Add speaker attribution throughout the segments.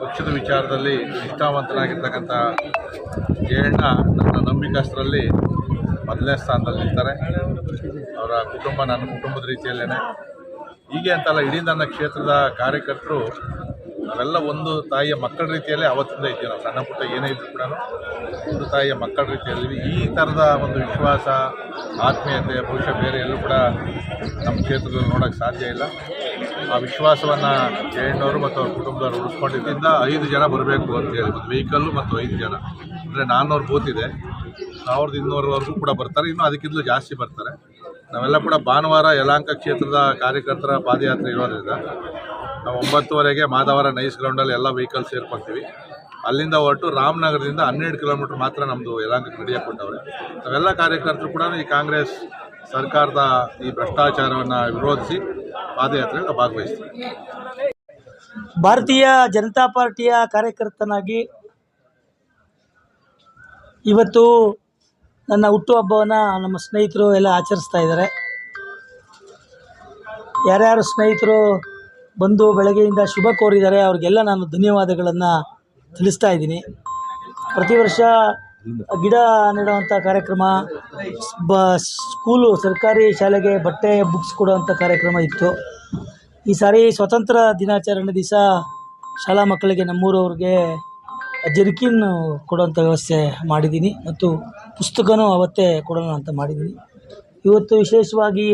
Speaker 1: ಪಕ್ಷದ ವಿಚಾರದಲ್ಲಿ ನಿಷ್ಠಾವಂತನಾಗಿರ್ತಕ್ಕಂಥ ಜಯಣ್ಣ ನನ್ನ ನಂಬಿಕಸ್ಥರಲ್ಲಿ ಮೊದಲನೇ ಸ್ಥಾನದಲ್ಲಿ ನಿಲ್ತಾರೆ ಅವರ ಕುಟುಂಬ ನನ್ನ ಕುಟುಂಬದ ರೀತಿಯಲ್ಲೇ ಹೀಗೆ ಅಂತಲ್ಲ, ಇಡೀ ನನ್ನ ಕ್ಷೇತ್ರದ ಕಾರ್ಯಕರ್ತರು, ನಾವೆಲ್ಲ ಒಂದು ತಾಯಿಯ ಮಕ್ಕಳ ರೀತಿಯಲ್ಲೇ ಅವತ್ತಿಂದ ಇದ್ದೀವಿ ನಾವು. ಸಣ್ಣ ಪುಟ್ಟ ಏನೇ ಇದ್ರು ಕೂಡ ಒಂದು ತಾಯಿಯ ಮಕ್ಕಳ ರೀತಿಯಲ್ಲಿ ಈ ಥರದ ಒಂದು ವಿಶ್ವಾಸ, ಆತ್ಮೀಯತೆ ಬಹುಶಃ ಬೇರೆ ಎಲ್ಲೂ ಕೂಡ ನಮ್ಮ ಕ್ಷೇತ್ರದಲ್ಲಿ ನೋಡೋಕ್ಕೆ ಸಾಧ್ಯ ಇಲ್ಲ. ಆ ವಿಶ್ವಾಸವನ್ನು ಜಯಣ್ಣವರು ಮತ್ತು ಅವ್ರ ಕುಟುಂಬದವರು ಉಳಿಸ್ಕೊಂಡಿದ್ದರಿಂದ ಐದು ಜನ ಬರಬೇಕು ಅಂತ ಹೇಳಿ, ಒಂದು ವೆಹಿಕಲ್ಲು ಮತ್ತು ಐದು ಜನ. ಅಂದರೆ ನಾನ್ನೂರು ಬೂತಿದೆ ಸಾವಿರದ ಇನ್ನೂರವರೆಗೂ ಕೂಡ ಬರ್ತಾರೆ, ಇನ್ನೂ ಅದಕ್ಕಿಂತಲೂ ಜಾಸ್ತಿ ಬರ್ತಾರೆ. ನಾವೆಲ್ಲ ಕೂಡ ಭಾನುವಾರ ಯಲಾಂಕ ಕ್ಷೇತ್ರದ ಕಾರ್ಯಕರ್ತರ ಪಾದಯಾತ್ರೆ ಇರೋದ್ರಿಂದ ನಾವು ಒಂಬತ್ತುವರೆಗೆ ಮಾದವರ ನೈಸ್ ಗ್ರೌಂಡಲ್ಲಿ ಎಲ್ಲ ವೆಹಿಕಲ್ ಸೇರ್ಕೊಳ್ತೀವಿ ಅಲ್ಲಿಂದ ಹೊರಟು ರಾಮನಗರದಿಂದ ಹನ್ನೆರಡು ಕಿಲೋಮೀಟ್ರ್ ಮಾತ್ರ ನಮ್ಮದು ಯಲಾಂಕಕ್ಕೆ ನಡೆಯಕ್ಕೆ ನಾವೆಲ್ಲ ಕಾರ್ಯಕರ್ತರು ಕೂಡ ಈ ಕಾಂಗ್ರೆಸ್ ಸರ್ಕಾರದ ಈ ಭ್ರಷ್ಟಾಚಾರವನ್ನು ವಿರೋಧಿಸಿ ಪಾದಯಾತ್ರೆಯಲ್ಲಿ ಭಾಗವಹಿಸ್ತೀವಿ.
Speaker 2: ಭಾರತೀಯ ಜನತಾ ಪಾರ್ಟಿಯ ಕಾರ್ಯಕರ್ತನಾಗಿ ಇವತ್ತು ನನ್ನ ಹುಟ್ಟುಹಬ್ಬವನ್ನು ನಮ್ಮ ಸ್ನೇಹಿತರು ಎಲ್ಲ ಆಚರಿಸ್ತಾ ಇದ್ದಾರೆ. ಯಾರ್ಯಾರು ಸ್ನೇಹಿತರು ಬಂದು ಬೆಳಗ್ಗೆಯಿಂದ ಶುಭ ಕೋರಿದ್ದಾರೆ, ಅವ್ರಿಗೆಲ್ಲ ನಾನು ಧನ್ಯವಾದಗಳನ್ನು ತಿಳಿಸ್ತಾ ಇದ್ದೀನಿ. ಪ್ರತಿ ವರ್ಷ ಗಿಡ ನೆಡುವಂಥ ಕಾರ್ಯಕ್ರಮ, ಬ, ಸ್ಕೂಲು, ಸರ್ಕಾರಿ ಶಾಲೆಗೆ ಬಟ್ಟೆ ಬುಕ್ಸ್ ಕೊಡುವಂಥ ಕಾರ್ಯಕ್ರಮ ಇತ್ತು. ಈ ಸಾರಿ ಸ್ವತಂತ್ರ ದಿನಾಚರಣೆ ದಿವಸ ಶಾಲಾ ಮಕ್ಕಳಿಗೆ ನಮ್ಮೂರವ್ರಿಗೆ ಜರ್ಕಿನ್ ಕೊಡುವಂಥ ವ್ಯವಸ್ಥೆ ಮಾಡಿದ್ದೀನಿ ಮತ್ತು ಪುಸ್ತಕನೂ ಅವತ್ತೇ ಕೊಡೋಣ ಅಂತ ಮಾಡಿದ್ದೀನಿ. ಇವತ್ತು ವಿಶೇಷವಾಗಿ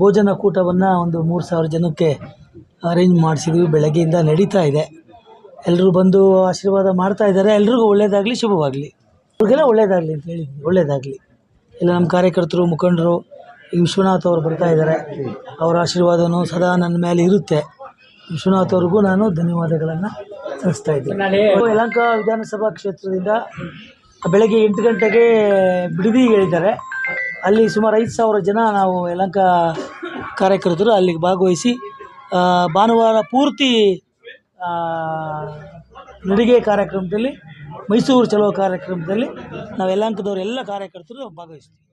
Speaker 2: ಭೋಜನ ಕೂಟವನ್ನು ಒಂದು ಮೂರು ಸಾವಿರ ಜನಕ್ಕೆ ಅರೇಂಜ್ ಮಾಡಿಸಿದ್ವಿ. ಬೆಳಗ್ಗೆಯಿಂದ ನಡೀತಾ ಇದೆ. ಎಲ್ಲರೂ ಬಂದು ಆಶೀರ್ವಾದ ಮಾಡ್ತಾ ಇದ್ದಾರೆ. ಎಲ್ರಿಗೂ ಒಳ್ಳೆಯದಾಗಲಿ ಶುಭವಾಗಲಿ. ಅವ್ರಿಗೆಲ್ಲ ಒಳ್ಳೆಯದಾಗಲಿ ಅಂತ ಹೇಳಿದ್ವಿ ಒಳ್ಳೆಯದಾಗಲಿ ಎಲ್ಲ ನಮ್ಮ ಕಾರ್ಯಕರ್ತರು, ಮುಖಂಡರು, ಈ ವಿಶ್ವನಾಥ್ ಅವರು ಬರ್ತಾ ಇದ್ದಾರೆ. ಅವರ ಆಶೀರ್ವಾದನು ಸದಾ ನನ್ನ ಮೇಲೆ ಇರುತ್ತೆ. ವಿಶ್ವನಾಥ್ ಅವ್ರಿಗೂ ನಾನು ಧನ್ಯವಾದಗಳನ್ನು ಸಲ್ಲಿಸ್ತಾ ಇದ್ದೀನಿ. ಯಲಹಂಕ ವಿಧಾನಸಭಾ ಕ್ಷೇತ್ರದಿಂದ ಬೆಳಗ್ಗೆ ಎಂಟು ಗಂಟೆಗೆ ಬಿಡದಿಗೆ ಹೇಳಿದ್ದಾರೆ. ಅಲ್ಲಿ ಸುಮಾರು ಐದು ಸಾವಿರ ಜನ ನಾವು ಯಲಹಂಕ ಕಾರ್ಯಕರ್ತರು ಅಲ್ಲಿಗೆ ಭಾಗವಹಿಸಿ ಭಾನುವಾರ ಪೂರ್ತಿ ನಡಿಗೆ ಕಾರ್ಯಕ್ರಮದಲ್ಲಿ ಮೈಸೂರು ಚಲೋ ಕಾರ್ಯಕ್ರಮದಲ್ಲಿ ನಾವು ಯಲಹಂಕದವ್ರು ಎಲ್ಲ ಕಾರ್ಯಕರ್ತರು ಭಾಗವಹಿಸ್ತೀವಿ.